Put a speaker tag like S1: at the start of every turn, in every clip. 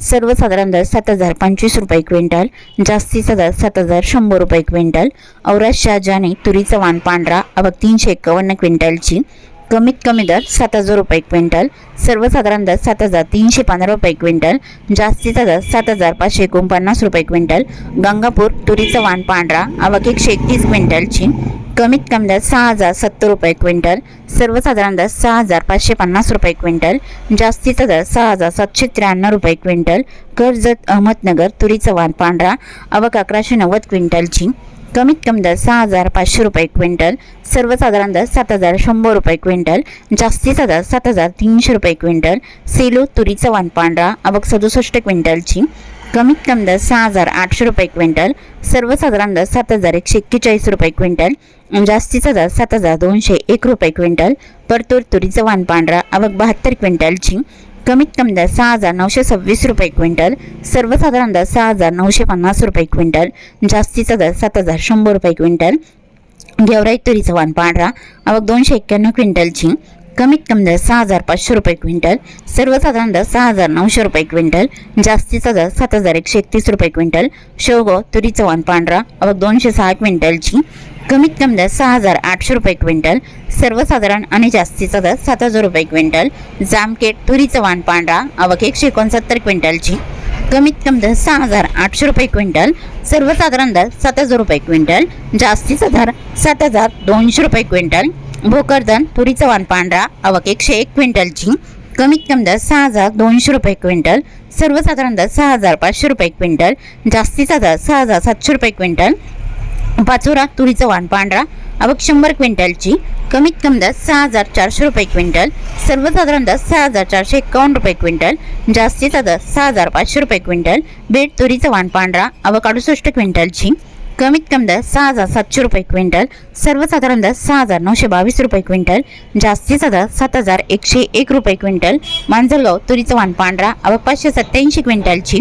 S1: सर्वसाधारण दर सात हजार पंचवीस रुपये क्विंटल जास्तीचा दर सात हजार शंभर रुपये क्विंटल औराज शहाजाने तुरीचं वाण पांढरा आवक तीनशे एकावन्न क्विंटलची. कमीत कमी दर सात हजार रुपये क्विंटल सर्वसाधारण दर सात हजार तीनशे पंधरा रुपये क्विंटल जास्तीचा दर सात हजार पाचशे एकोणपन्नास रुपये क्विंटल गंगापूर तुरीचं वाण पांढरा आवक एकशे एकतीस क्विंटलची. कमीत कमी दर सहा हजार सत्तर रुपये क्विंटल सर्वसाधारण दर सहा हजार पाचशे पन्नास रुपये क्विंटल जास्तीचा दर सहा हजार सातशे त्र्याण्णव रुपये क्विंटल कर्जत अहमदनगर तुरीचं वाण पांढरा अवक अकराशे नव्वद क्विंटलची. कमीत कमी दर सहा हजार पाचशे रुपये क्विंटल सर्वसाधारण दर सात हजार शंभर रुपये क्विंटल जास्तीचा दर सात हजार तीनशे रुपये क्विंटल सेलू तुरीचा वाण पांढरा अवक सदुसष्ट क्विंटलची. कमीत कमी दर सहा हजार आठशे रुपये क्विंटल सर्वसाधारण दर सात हजार एकशे एक्केचाळीस रुपये क्विंटल जास्तीचा दर सात हजार दोनशे एक रुपये क्विंटल. परतूर तुरीचं वाण पांढरा आवक बहात्तर क्विंटलची कमीत कमी दर सहा हजार नऊशे सव्वीस रुपये क्विंटल सर्वसाधारण दर सहा हजार नऊशे पन्नास रुपये क्विंटल जास्तीचा दर सात हजार शंभर रुपये क्विंटल. गेवराई तुरीचं वाण पांढरा आवक दोनशे एक्क्याण्णव क्विंटलची कमीत कमी दर सहा हजार पाचशे रुपये क्विंटल सर्वसाधारण दर सहा हजार नऊशे रुपये क्विंटल जास्तीचा दर सात हजार एकशे एकतीस रुपये क्विंटल शेवगाव तुरीचं वाण पांढरा अवघ दोनशे सहा क्विंटलची कमीत कमी दर सहा हजार आठशे रुपये क्विंटल सर्वसाधारण आणि जास्तीचा दर सात हजार रुपये क्विंटल जामकेट तुरीचं वाण पांढरा अवघ एकशे एकोणसत्तर क्विंटलची कमीत कमी दर सहा हजार आठशे रुपये क्विंटल सर्वसाधारण दर सात हजार रुपये क्विंटल जास्तीचा दर सात हजार दोनशे रुपये क्विंटल भोकरदन तुरीचं वाण पांढरा आवक एकशे एक क्विंटलची कमीत कमी दर सहा हजार दोनशे रुपये क्विंटल सर्वसाधारण दर सहा हजार पाचशे रुपये क्विंटल जास्तीचा दर सहा हजार सातशे रुपये क्विंटल. पाचोरा तुरीचं वाण पांढरा आवक शंभर क्विंटलची कमीत कमी दर सहा हजार चारशे रुपये क्विंटल सर्वसाधारण दर सहा हजार चारशे एकावन्न रुपये क्विंटल जास्तीचा दर सहा हजार पाचशे रुपये क्विंटल बेड तुरीचं वाण पांढरा आवक अडुसष्ट क्विंटलची कमीत कमी दर सहा हजार सातशे रुपये क्विंटल सर्वसाधारण दर सहा हजार नऊशे बावीस रुपये क्विंटल जास्तीचा दर सात हजार एकशे एक रुपये क्विंटल मांजरगाव तुरीचं वाण पांढरा आवक पाचशे सत्याऐंशी क्विंटलची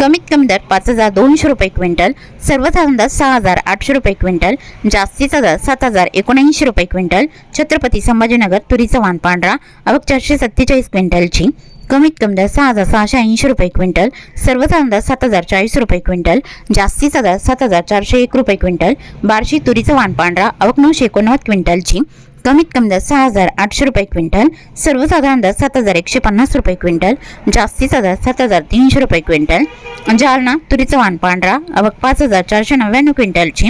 S1: कमीत कमी दर पाच हजार दोनशे रुपये क्विंटल सर्वसाधारण दर सहा हजार आठशे रुपये क्विंटल जास्तीचा दर सात हजार एकोणऐंशी रुपये क्विंटल छत्रपती संभाजीनगर तुरीचं वाण पांढरा अवघ चारशे सत्तेचाळीस क्विंटलची कमीत कमी दर सहा हजार सहाशे ऐंशी रुपये क्विंटल सर्वसाधारण दर सात हजार चाळीस रुपये क्विंटल जास्तीचा दर सात हजार चारशे एक रुपये क्विंटल बार्शी तुरीचं वाण पांढरा अवक नऊशे एकोणनव्वद क्विंटलची कमीत कमी दर सहा हजार आठशे रुपये क्विंटल सर्वसाधारण दर सात हजार एकशे पन्नास रुपये क्विंटल जास्तीचा दर सात हजार तीनशे रुपये क्विंटल जालना तुरीचं वाण पांढरा अवक पाच हजार चारशे नव्याण्णव क्विंटलची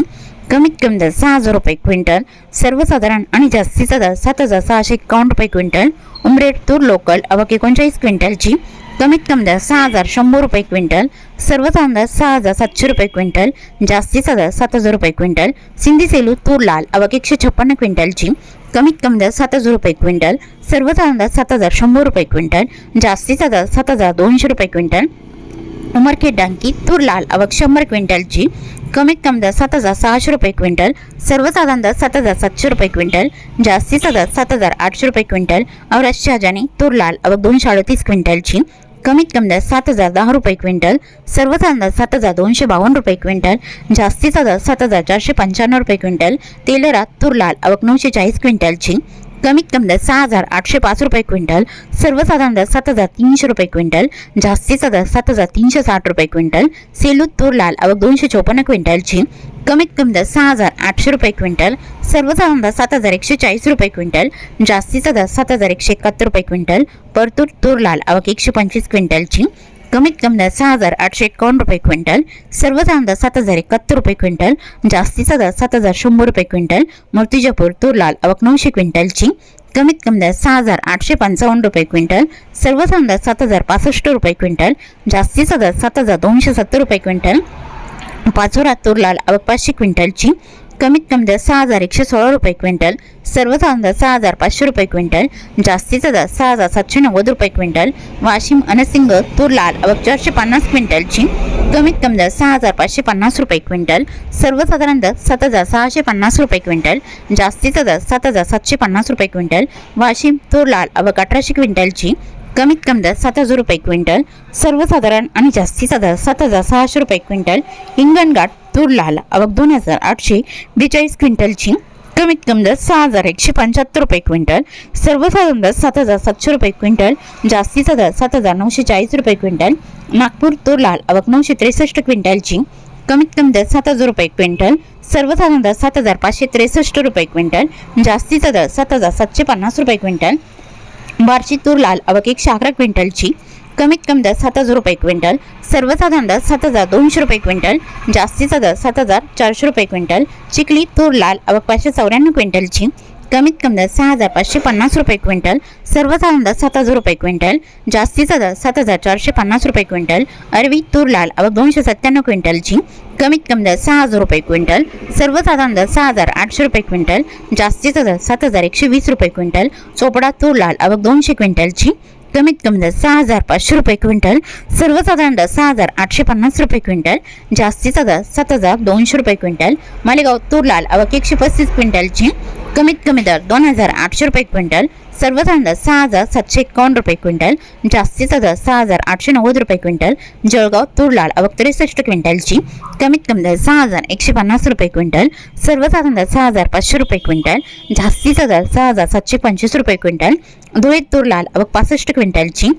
S1: कमीत कमी दर सहा हजार रुपये क्विंटल सर्वसाधारण आणि जास्तीचा दर सात हजार सहाशे एकावन्न रुपये क्विंटल उमरेड तूर लोकल अवक एकोणचाळीस क्विंटलची कमीत कमी दर सहा हजार शंभर रुपये क्विंटल सर्वसाधारण दर सहा हजार सातशे रुपये क्विंटल जास्तीचा दर सात हजार रुपये क्विंटल सिंधी सेलू तूर लाल अवक एकशे छप्पन्न क्विंटलची कमीत कमी दर सात हजार रुपये क्विंटल सर्वसाधारण दर सात हजार शंभर रुपये क्विंटल जास्तीचा दर सात हजार दोनशे रुपये क्विंटल उमरखेड डांकी तूर लाल आवक शंभर क्विंटलची कमीत कमी दर सात हजार सहाशे रुपये क्विंटल सर्वसाधारण दर सात हजार सातशे रुपये क्विंटल जास्तीचा दर सात हजार आठशे रुपये क्विंटल औरत शहाजानी तूर लाल आवक दोनशे अडतीस क्विंटलची कमीत कमी दर सात हजार दहा रुपये क्विंटल सर्वसाधारण दर सात हजार दोनशे बावन्न रुपये क्विंटल जास्तीचा दर सात हजार चारशे पंच्याण्णव रुपये क्विंटल तेलरा तूर लाल आवक नऊशे चाळीस क्विंटलची कमीत कमी दर सहा हजार आठशे पाच रुपये क्विंटल सर्वसाधारण दर सात हजार तीनशे रुपये क्विंटल जास्तीचा दर सात हजार तीनशे साठ रुपये क्विंटल सेलू तूर लाल आवक दोनशे चोपन्न क्विंटलची कमीत कमी दर सहा हजार आठशे रुपये क्विंटल सर्वसाधारण दर सात हजार एकशे चाळीस रुपये क्विंटल जास्तीचा दर सात हजार एकशे एकाहत्तर रुपये क्विंटल परतूर तूर लाल आवक एकशे पंचवीस क्विंटलची कमीत कमी दर सहा हजार आठशे एकावन्न रुपये क्विंटल सर्वसाधारण दर सात हजार एकाहत्तर रुपये क्विंटल जास्तीचा दर सात हजार शंभर रुपये क्विंटल मूर्तिजापूर तूर लाल आवक नऊशे क्विंटलची कमीत कमी दर सहा हजार आठशे पंचावन्न रुपये क्विंटल सर्वसाधारण दर सात हजार पासष्ट रुपये क्विंटल जास्तीचा दर सात हजार दोनशे सत्तर रुपये क्विंटल पाचोरा तूर लाल आवक पाचशे क्विंटलची कमीत कमी दर सहा हजार एकशे सोळा रुपये क्विंटल सर्वसाधारण दर सहा हजार पाचशे रुपये क्विंटल जास्तीचा दर सहा हजार सातशे नव्वद रुपये क्विंटल वाशिम अनसिंग तूर लाल आवक चारशे पन्नास क्विंटलची कमीत कमी दर सहा हजार पाचशे पन्नास रुपये क्विंटल सर्वसाधारण दर सात हजार सहाशे पन्नास रुपये क्विंटल जास्तीचा दर सात हजार सातशे पन्नास रुपये क्विंटल वाशिम तूर लाल आवक अठराशे क्विंटलची कमीत कमी दर सात हजार रुपये क्विंटल सर्वसाधारण आणि जास्तीचा दर सात हजार सहाशे रुपये क्विंटल हिंगणघाट तूर लाल आवक दोन हजार आठशे बेचाळीस क्विंटलची कमीत कमी दर सहा हजार एकशे पंच्याहत्तर रुपये क्विंटल सर्वसाधारण दर सात हजार सातशे रुपये क्विंटल जास्तीचा दर सात हजार नऊशे चाळीस रुपये क्विंटल नागपूर तूर लाल आवक नऊशे त्रेसष्ट क्विंटलची कमीत कमी दर सात हजार रुपये क्विंटल सर्वसाधारण दर सात हजार पाचशे त्रेसष्ट रुपये क्विंटल जास्तीचा दर सात हजार सातशे पन्नास रुपये क्विंटल बार्शी तूर लाल आवक एकशे अकरा क्विंटलची कमीत कमी दर सात हजार रुपये क्विंटल सर्वसाधारण दर सात हजार दोनशे रुपये क्विंटल जास्तीचा दर सात हजार चारशे रुपये क्विंटल चिखली तूर लाल आवक पाचशे चौऱ्याण्णव क्विंटलची कमीत कमी दर सहा हजार पाचशे पन्नास रुपये क्विंटल सर्वसाधारण दर सात हजार रुपये क्विंटल जास्तीचा दर सात हजार चारशे पन्नास रुपये क्विंटल अरवी तूर लाल आवक दोनशे सत्त्याण्णव क्विंटलची कमीत कमी दर सहा हजार रुपये क्विंटल सर्वसाधारण दर सहा हजार आठशे रुपये क्विंटल जास्तीचा दर सात हजार एकशे वीस रुपये क्विंटल चोपडा तूर लाल आवक दोनशे क्विंटलची कमीत कमी दर सहा हजार पाचशे रुपये क्विंटल सर्वसाधारण दर सहा हजार आठशे पन्नास रुपये क्विंटल जास्तीचा दर सात हजार दोनशे रुपये क्विंटल मालेगाव तुरलाल लाल एकशे पस्तीस क्विंटलची कमीत कमी दर दोन हजार आठशे रुपये क्विंटल सर्व दर सहा हजार सातशे एकावन्न रुपये क्विंटल जास्तीचा दर सहा हजार आठशे नव्वद रुपये क्विंटल जळगाव तूर लाल त्रेसष्ट क्विंटलची कमीत कमी दर सहा हजार एकशे पन्नास रुपये क्विंटल सर्वसाधारण दर सहा हजार पाचशे रुपये क्विंटल जास्तीचा दर सहा हजार सातशे पंचवीस रुपये क्विंटल धुळे तूर लाल पासष्ट क्विंटलची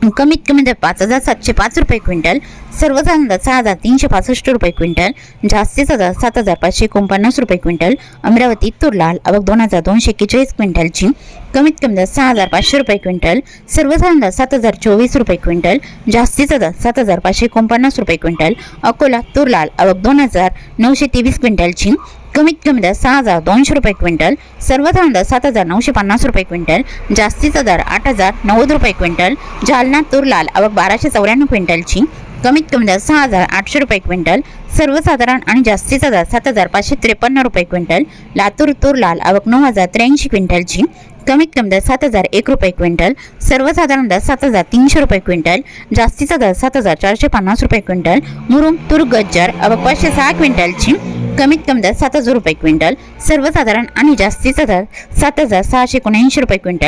S1: कमीत कमी दर पाच हजार सातशे पाच रुपये क्विंटल सर्वसाधारण दर सहा हजार तीनशे पासष्ट रुपये क्विंटल जास्तीचा दर सात हजार पाचशे एकोणपन्नास रुपये क्विंटल अमरावती तूर लाल दोन हजार दोनशे एक्केचाळीस क्विंटलची कमीत कमी दर सहा हजार पाचशे रुपये क्विंटल सर्वसाधारण दर सात हजार चोवीस रुपये क्विंटल जास्तीचा दर सात हजार पाचशे एकोणपन्नास रुपये क्विंटल अकोला तूर लाल दोन हजार नऊशे तेवीस क्विंटलची कमीत कमी दर सहा हजार दोनशे रुपये क्विंटल सर्वसाधारण दर सात हजार नऊशे पन्नास रुपये क्विंटल जास्तीचा दर आठ हजार नव्वद रुपये क्विंटल जालना तुरलाल आवक बाराशे चौऱ्याण्णव क्विंटलची कमीत कमी दर सहा हजार आठशे रुपये क्विंटल सर्वसाधारण आणि जास्तीचा दर सात हजार पाचशे त्रेपन्न रुपये क्विंटल लातूर तूर लाल आवक नऊ हजार त्र्याऐंशी क्विंटलची कमीत कमी दर सात हजार एक रुपये क्विंटल सर्वसाधारण दर सात हजार तीनशे रुपये क्विंटल जास्तीचा दर सात हजार चारशे पन्नास रुपये क्विंटल मुरुम तूर गज्जर आवक पाचशे सहा क्विंटलची कमीत कमी दर सात हजार रुपये क्विंटल सर्वसाधारण आणि जास्तीचा दर सात हजार सहाशे एकोणऐंशी रुपये क्विंटल